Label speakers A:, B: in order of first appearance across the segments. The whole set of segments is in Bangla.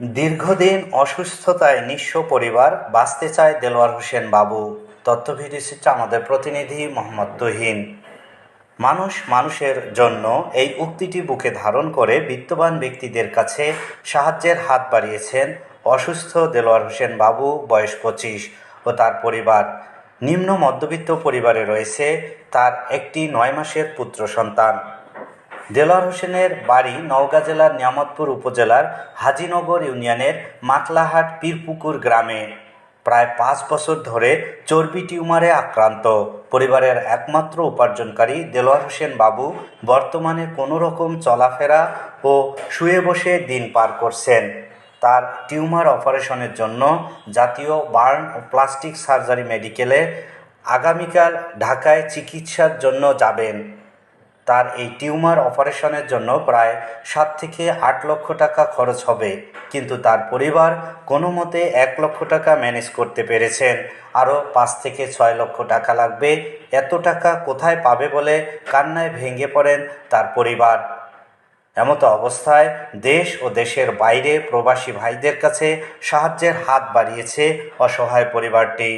A: দীর্ঘদিন অসুস্থতায় নিঃস্ব পরিবার বাঁচতে চায় দেলোয়ার হোসেন বাবু। তথ্য ভিডিওচিত্রে আমাদের প্রতিনিধি মোহাম্মদ তুহিন। মানুষ মানুষের জন্য এই উক্তিটি বুকে ধারণ করে বিত্তবান ব্যক্তিদের কাছে সাহায্যের হাত বাড়িয়েছেন অসুস্থ দেলোয়ার হোসেন বাবু, বয়স পঁচিশ, ও তার পরিবার। নিম্ন মধ্যবিত্ত পরিবারে রয়েছে তার একটি নয় মাসের পুত্র সন্তান। দেলোয়ার হোসেনের বাড়ি নওগাঁ জেলার নিয়ামতপুর উপজেলার হাজিনগর ইউনিয়নের মাতলাহাট পীরপুকুর গ্রামে। প্রায় পাঁচ বছর ধরে চর্বি টিউমারে আক্রান্ত। পরিবারের একমাত্র উপার্জনকারী দেলোয়ার হোসেন বাবু বর্তমানে কোনো রকম চলাফেরা ও শুয়ে বসে দিন পার করছেন। তার টিউমার অপারেশনের জন্য জাতীয় বার্ন ও প্লাস্টিক সার্জারি মেডিকেলে আগামীকাল ঢাকায় চিকিৎসার জন্য যাবেন। তার এই টিউমার অপারেশনের জন্য প্রায় সাত থেকে আট লক্ষ টাকা খরচ হবে। কিন্তু তার পরিবার কোনো মতে এক লক্ষ টাকা ম্যানেজ করতে পেরেছেন। আরও পাঁচ থেকে ছয় লক্ষ টাকা লাগবে। এত টাকা কোথায় পাবে বলে কান্নায় ভেঙে পড়েন তার পরিবার। এমতো অবস্থায় দেশ ও দেশের বাইরে প্রবাসী ভাইদের কাছে সাহায্যের হাত বাড়িয়েছে অসহায় পরিবারটি।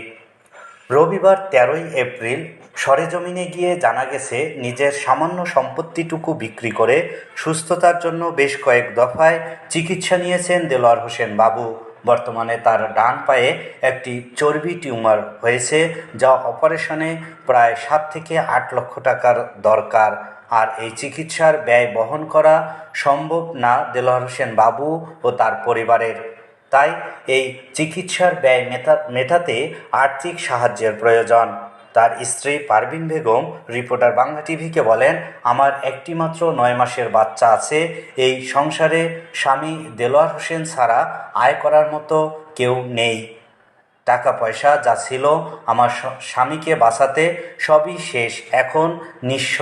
A: রবিবার তেরোই এপ্রিল সরেজমিনে গিয়ে জানা গেছে, নিজের সামান্য সম্পত্তিটুকু বিক্রি করে সুস্থতার জন্য বেশ কয়েক দফায় চিকিৎসা নিয়েছেন দেলোয়ার হোসেন বাবু। বর্তমানে তার ডান পায়ে একটি চর্বি টিউমার হয়েছে, যা অপারেশনে প্রায় সাত থেকে আট লক্ষ টাকার দরকার। আর এই চিকিৎসার ব্যয় বহন করা সম্ভব না দেলোয়ার হোসেন বাবু ও তার পরিবারের। তাই এই চিকিৎসার ব্যয় মেটা মেটাতে আর্থিক সাহায্যের প্রয়োজন। তার স্ত্রী পারভিন বেগম, রিপোর্টার বাংলা টিভিকে বলেন, আমার একটিমাত্র নয় মাসের বাচ্চা আছে, এই সংসারে স্বামী দেলোয়ার হোসেন ছাড়া আয় করার মতো কেউ নেই। টাকা পয়সা যা ছিল আমার স্বামীকে বাঁচাতে সবই শেষ, এখন নিঃস্ব।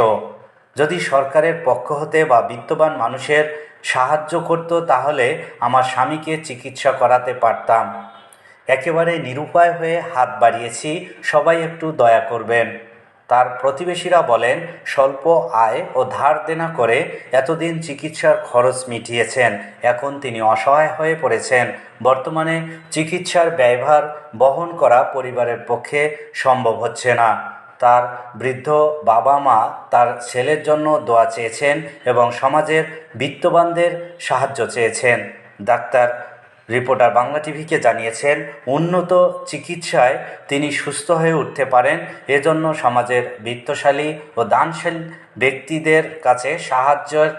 A: যদি সরকারের পক্ষ হতে বা বিত্তবান মানুষের সাহায্য করত তাহলে আমার স্বামীকে চিকিৎসা করাতে পারতাম। একেবারে নিরুপায় হয়ে হাত বাড়িয়েছি, সবাই একটু দয়া করবেন। তার প্রতিবেশীরা বলেন, স্বল্প আয় ও ধার দেনা করে এতদিন চিকিৎসার খরচ মিটিয়েছেন, এখন তিনি অসহায় হয়ে পড়েছেন। বর্তমানে চিকিৎসার ব্যয়ভার বহন করা পরিবারের পক্ষে সম্ভব হচ্ছে না। তার বৃদ্ধ বাবা মা তার ছেলের জন্য দোয়া চেয়েছেন এবং সমাজের বিত্তবানদের সাহায্য চেয়েছেন। ডাক্তার রিপোর্টার বাংলা টিভিকে জানিয়েছেন, উন্নত চিকিৎসায় তিনি সুস্থ হয়ে উঠতে পারেন, এজন্য সমাজের বিত্তশালী ও দানশীল ব্যক্তিদের কাছে সাহায্যের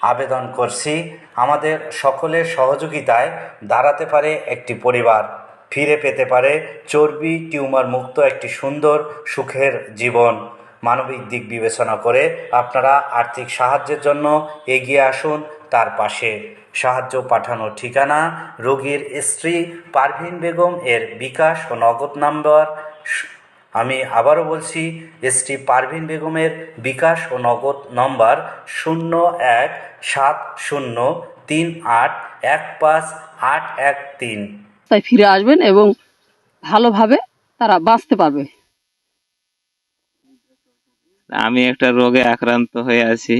A: আবেদন করছি। আমাদের সকলের সহযোগিতায় দাঁড়াতে পারে একটি পরিবার, ফিরে পেতে পারে চর্বি টিউমার মুক্ত একটি সুন্দর সুখের জীবন। মানবিক দিক বিবেচনা করে আপনারা আর্থিক সাহায্যের জন্য এগিয়ে আসুন তার পাশে। সাহায্য পাঠানোর ঠিকানা রোগীর স্ত্রী পারভিন বেগম এর বিকাশ ও নগদ নাম্বার। আমি আবারও বলছি এসটি পারভিন বেগমের বিকাশ ও নগদ নম্বর শূন্য এক সাত শূন্য তিন আট এক পাঁচ আট এক তিন।
B: তাই ফিরে আসবেন এবং ভালোভাবে তারা বাঁচতে পারবে।
C: আমি একটা রোগে আক্রান্ত হয়ে আছি।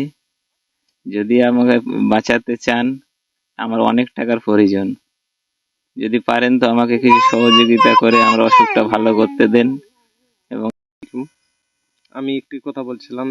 C: যদি আমাকে বাঁচাতে চান আমার অনেক টাকার প্রয়োজন। যদি পারেন তো আমাকে কিছু সহযোগিতা করে আমার অসুখটা ভালো করতে দেন।
D: এবং আমি একটি কথা বলছিলাম